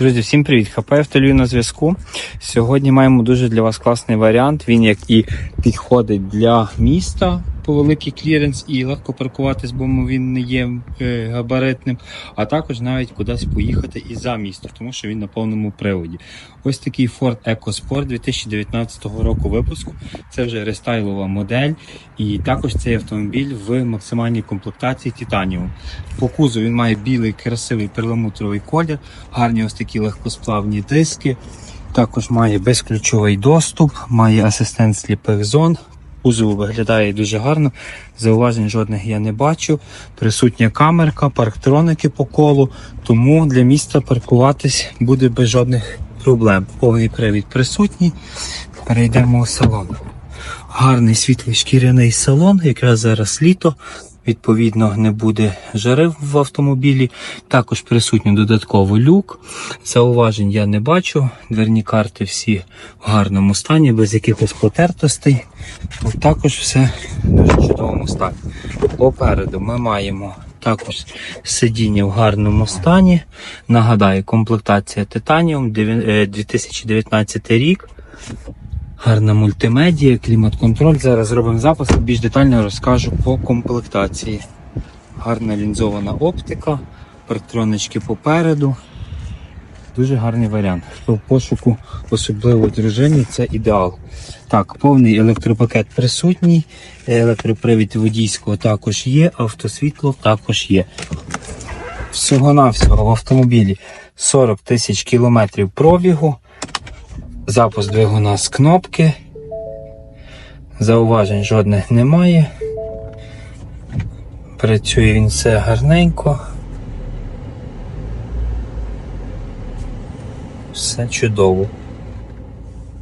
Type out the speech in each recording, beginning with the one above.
Друзі, всім привіт! ХП Автолюю на зв'язку. Сьогодні маємо дуже для вас класний варіант. Він як і підходить для міста по великий кліренс і легко паркуватись, бо він не є е, габаритним, а також навіть кудись поїхати і за місто, тому що він на повному приводі. Ось такий Ford EcoSport 2019 року випуску. Це вже рестайлова модель, і також цей автомобіль в максимальній комплектації Titanium. По кузову він має білий красивий перламутровий колір, гарні ось такі легкосплавні диски. Також має безключовий доступ, має асистент сліпих зон. Кузов виглядає дуже гарно, зауважень жодних я не бачу. Присутня камерка, парктроники по колу, тому для міста паркуватись буде без жодних проблем. Повний привід присутній. Перейдемо у салон. Гарний світлий шкіряний салон, якраз зараз літо. Відповідно, не буде жари в автомобілі. Також присутній додатковий люк. Зауважень я не бачу. Дверні карти всі в гарному стані, без якихось потертостей. Тут також все в дуже чудовому стані. Попереду ми маємо також сидіння в гарному стані. Нагадаю, комплектація Titanium 2019 рік. Гарна мультимедія, клімат-контроль. Зараз зробимо запис, більш детально розкажу по комплектації. Гарна лінзована оптика, партронички попереду. Дуже гарний варіант. В пошуку, особливо дружині, це ідеал. Так, повний електропакет присутній, електропривід водійського також є, автосвітло також є. Всього-навсього в автомобілі 40 тисяч кілометрів пробігу. Запуск двигуна з кнопки. Зауважень жодних немає. Працює він все гарненько. Все чудово.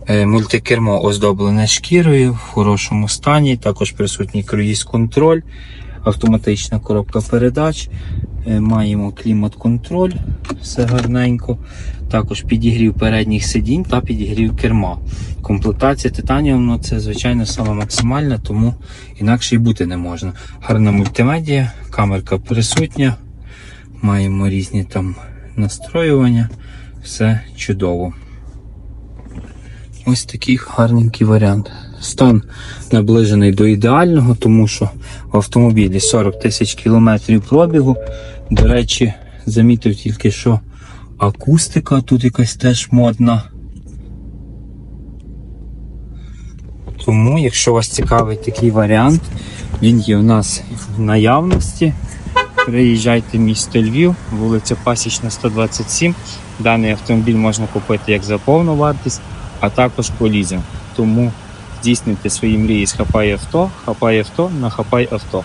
Е, Мультикермо оздоблене шкірою в хорошому стані, також присутній круїз-контроль, автоматична коробка передач. Е, Маємо клімат-контроль, все гарненько. Також підігрів передніх сидінь та підігрів керма. Комплектація ну, це, звичайно, саме максимальна, тому інакше і бути не можна. Гарна мультимедія, камерка присутня. Маємо різні там настроювання. Все чудово. Ось такий гарненький варіант. Стан наближений до ідеального, тому що в автомобілі 40 тисяч кілометрів пробігу. До речі, замітив тільки, що акустика тут якась теж модна. Тому, якщо вас цікавить такий варіант, він є у нас в наявності. Приїжджайте в місто Львів, вулиця Пасічна, 127. Даний автомобіль можна купити як за повну вартість, а також по лізинг. Тому здійснюйте свої мрії з Хапай авто, хапай авто на хапай авто.